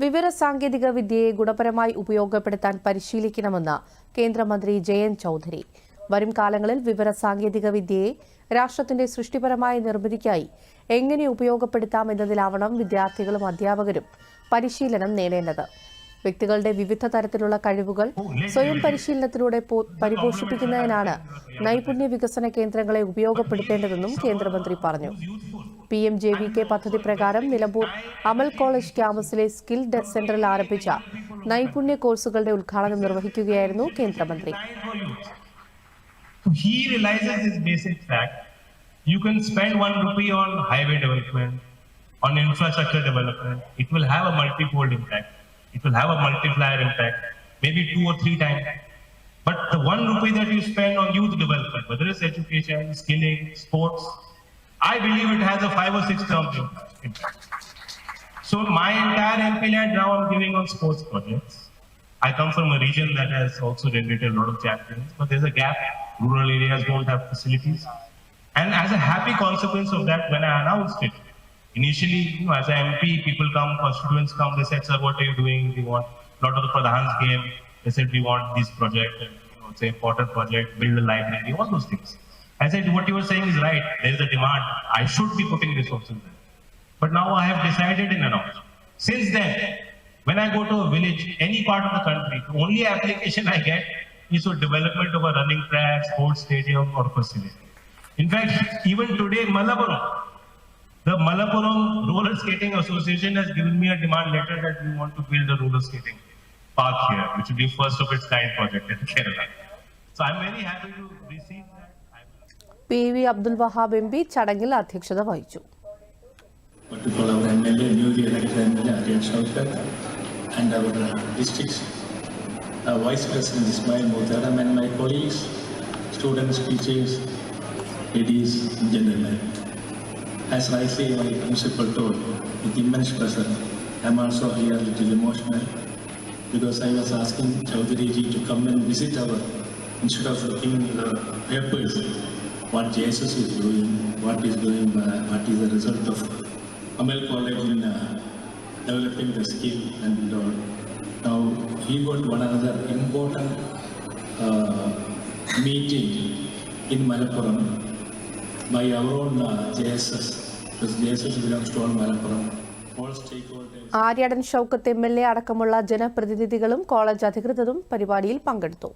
വിവര സാങ്കേതിക വിദ്യയെ ഗുണപരമായി ഉപയോഗപ്പെടുത്താൻ പരിശീലിക്കണമെന്ന് കേന്ദ്രമന്ത്രി ജയന്ത് ചൌധരി. വരും കാലങ്ങളിൽ വിവര സാങ്കേതിക വിദ്യയെ രാഷ്ട്രത്തിന്റെ സൃഷ്ടിപരമായ നിർമ്മിതിക്കായി എങ്ങനെ ഉപയോഗപ്പെടുത്താം എന്നതിലാവണം വിദ്യാർത്ഥികളും അധ്യാപകരും പരിശീലനം നേടേണ്ടത്. വ്യക്തികളുടെ വിവിധ തരത്തിലുള്ള കഴിവുകൾ സ്വയം പരിശീലനത്തിലൂടെ പരിപോഷിപ്പിക്കുന്നതിനാണ് നൈപുണ്യ വികസന കേന്ദ്രങ്ങളെ ഉപയോഗപ്പെടുത്തേണ്ടതെന്നും കേന്ദ്രമന്ത്രി പറഞ്ഞു P M J V K പദ്ധതി പ്രകാരം നിലമ്പൂർ അമൽ കോളേജ് ക്യാമ്പസിലെ സ്കിൽ ഡെസ് സെന്ററിൽ ആരംഭിച്ച നൈപുണ്യ കോഴ്സുകളുടെ ഉദ്ഘാടനം നിർവഹിക്കുകയായിരുന്നു കേന്ദ്രമന്ത്രി he realizes this basic fact. You can spend one rupee on highway development, on infrastructure development. It will have a multifold impact. It will have a multiplier impact, maybe two or three times. But the one rupee that you spend on youth development, whether it's education, skilling, sports, I believe it has a five or six term impact. So my entire MP land now I'm giving on sports projects. I come from a region that has also generated a lot of champions, but there's a gap. Rural areas don't have facilities. And as a happy consequence of that, when I announced it, initially, you know, as an MP, people come, constituents come, they said, sir, what are you doing? We want a lot of the Pradhan's game. They said, we want this project, and, you know, it's an important project, build a library, all those things. I said, what you were saying is right. There is a demand. I should be putting resources there. But now I have decided in announcement. Since then, when I go to a village, any part of the country, the only application I get is for development of a running track, sports stadium, or facility. In fact, even today, Malappuram, the Malappuram Roller Skating Association has given me a demand letter that we want to build a roller skating park here, which will be first of its kind project in Kerala. So I'm very happy to receive that. I will- P V Abdul Wahab M P ചടങ്ങിൽ അധ്യക്ഷത വഹിച്ചു particular our MLA, newly elected MLA Aryan Shaukat, and our uh, district's uh, Vice President Ismail Motaram, and my colleagues, students, teachers, ladies, and gentlemen. As rightly my principal told, with immense pleasure, I'm also here a little emotional because I was asking Chaudhary ji to come and visit our, instead of looking the papers, what JSS is doing, what is doing, uh, what is the result of Amal College in uh, developing the skill and all. Now, he got one another important uh, meeting in Malappuram by our own uh, JSS, because JSS belongs to all Malapuram. Aryadan Shoukath M L A അടക്കമുള്ള ജനപ്രതിനിധികളും college അധികൃതരും പരിപാടിയിൽ പങ്കെടുത്തു